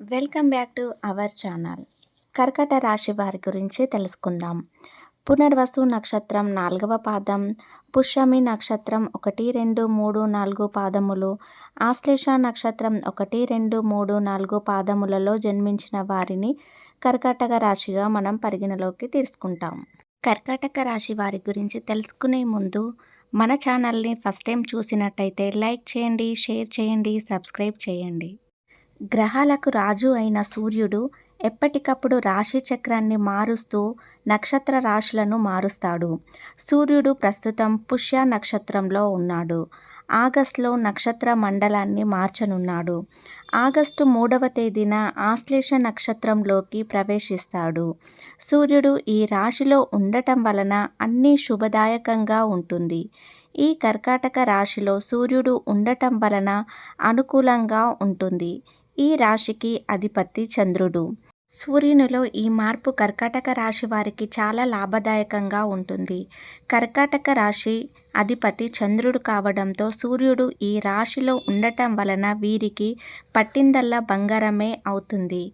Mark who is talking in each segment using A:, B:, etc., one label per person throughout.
A: Welcome back to our channel. కర్కట రాశి వారి గురించి తెలుసుకుందాం. పునర్వసు నక్షత్రం నాలుగవ పాదం పుష్యమి నక్షత్రం ఒకటి రెండు మూడు నాలుగు పాదములు ఆశ్లేష నక్షత్రం ఒకటి రెండు మూడు నాలుగు పాదములలో జన్మించిన వారిని కర్కాటక రాశిగా మనం పరిగణలోకి తీసుకుంటాం. కర్కాటక రాశి వారి గురించి తెలుసుకునే ముందు మన ఛానల్ని ఫస్ట్ టైం చూసినట్టయితే లైక్ చేయండి షేర్ చేయండి సబ్స్క్రైబ్ చేయండి. గ్రహాలకు రాజు అయిన సూర్యుడు ఎప్పటికప్పుడు రాశి చక్రాన్ని మారుస్తూ నక్షత్ర రాశులను మారుస్తాడు. సూర్యుడు ప్రస్తుతం పుష్య నక్షత్రంలో ఉన్నాడు. ఆగస్టులో నక్షత్ర మండలాన్ని మార్చనున్నాడు. ఆగస్టు మూడవ తేదీన ఆశ్లేష నక్షత్రంలోకి ప్రవేశిస్తాడు. సూర్యుడు ఈ రాశిలో ఉండటం వలన అన్నీ శుభదాయకంగా ఉంటుంది. ఈ కర్కాటక రాశిలో సూర్యుడు ఉండటం వలన అనుకూలంగా ఉంటుంది. ఈ రాశికి అధిపతి చంద్రుడు. సూర్యునిలో ఈ మార్పు కర్కాటక రాశి వారికి చాలా లాభదాయకంగా ఉంటుంది. కర్కాటక రాశి అధిపతి చంద్రుడు కావడంతో సూర్యుడు ఈ రాశిలో ఉండటం వలన వీరికి పట్టిందల్లా బంగారమే అవుతుంది.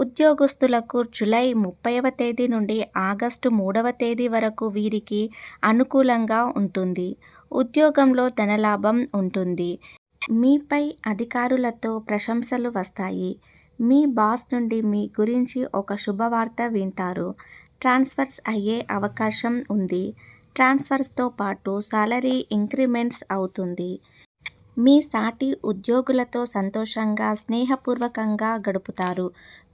A: ఉద్యోగస్తులకు జులై ముప్పైవ తేదీ నుండి ఆగస్టు మూడవ తేదీ వరకు వీరికి అనుకూలంగా ఉంటుంది. ఉద్యోగంలో ధనలాభం ఉంటుంది. మీపై అధికారులతో ప్రశంసలు వస్తాయి. మీ బాస్ నుండి మీ గురించి ఒక శుభవార్త వింటారు. ట్రాన్స్ఫర్స్ అయ్యే అవకాశం ఉంది. ట్రాన్స్ఫర్స్తో పాటు సాలరీ ఇంక్రిమెంట్స్ అవుతుంది. మీ సాటి ఉద్యోగులతో సంతోషంగా స్నేహపూర్వకంగా గడుపుతారు.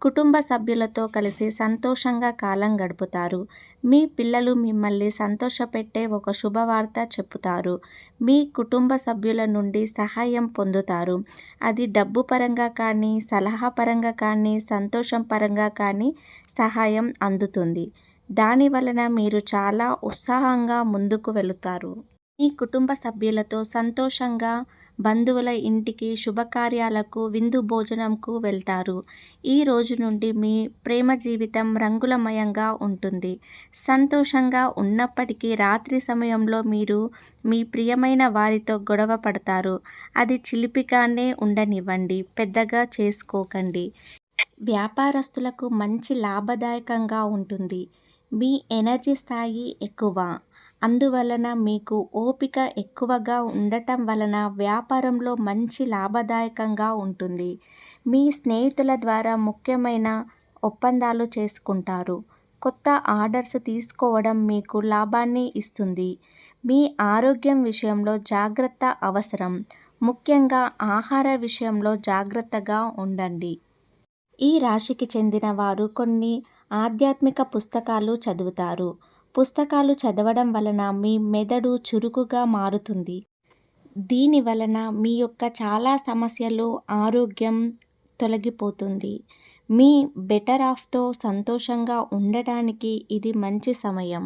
A: కుటుంబ సభ్యులతో కలిసి సంతోషంగా కాలం గడుపుతారు. మీ పిల్లలు మిమ్మల్ని సంతోషపెట్టే ఒక శుభవార్త చెప్పుతారు. మీ కుటుంబ సభ్యుల నుండి సహాయం పొందుతారు. అది డబ్బు పరంగా కానీ సలహా పరంగా కానీ సంతోషం పరంగా కానీ సహాయం అందుతుంది. దాని వలన మీరు చాలా ఉత్సాహంగా ముందుకు వెళుతారు. మీ కుటుంబ సభ్యులతో సంతోషంగా బంధువుల ఇంటికి శుభకార్యాలకు విందు భోజనంకు వెళ్తారు. ఈ రోజు నుండి మీ ప్రేమ జీవితం రంగులమయంగా ఉంటుంది. సంతోషంగా ఉన్నప్పటికీ రాత్రి సమయంలో మీరు మీ ప్రియమైన వారితో గొడవ పడతారు. అది చిలిపిగానే ఉండనివ్వండి పెద్దగా చేసుకోకండి. వ్యాపారస్తులకు మంచి లాభదాయకంగా ఉంటుంది. మీ ఎనర్జీ స్థాయి ఎక్కువ. అందువలన మీకు ఓపిక ఎక్కువగా ఉండటం వలన వ్యాపారంలో మంచి లాభదాయకంగా ఉంటుంది. మీ స్నేహితుల ద్వారా ముఖ్యమైన ఒప్పందాలు చేసుకుంటారు. కొత్త ఆర్డర్స్ తీసుకోవడం మీకు లాభాన్ని ఇస్తుంది. మీ ఆరోగ్యం విషయంలో జాగ్రత్త అవసరం. ముఖ్యంగా ఆహార విషయంలో జాగ్రత్తగా ఉండండి. ఈ రాశికి చెందిన వారు కొన్ని ఆధ్యాత్మిక పుస్తకాలు చదువుతారు. పుస్తకాలు చదవడం వలన మీ మెదడు చురుకుగా మారుతుంది. దీని వలన మీ యొక్క చాలా సమస్యలు ఆరోగ్యం తొలగిపోతుంది. మీ బెటర్ ఆఫ్తో సంతోషంగా ఉండటానికి ఇది మంచి సమయం.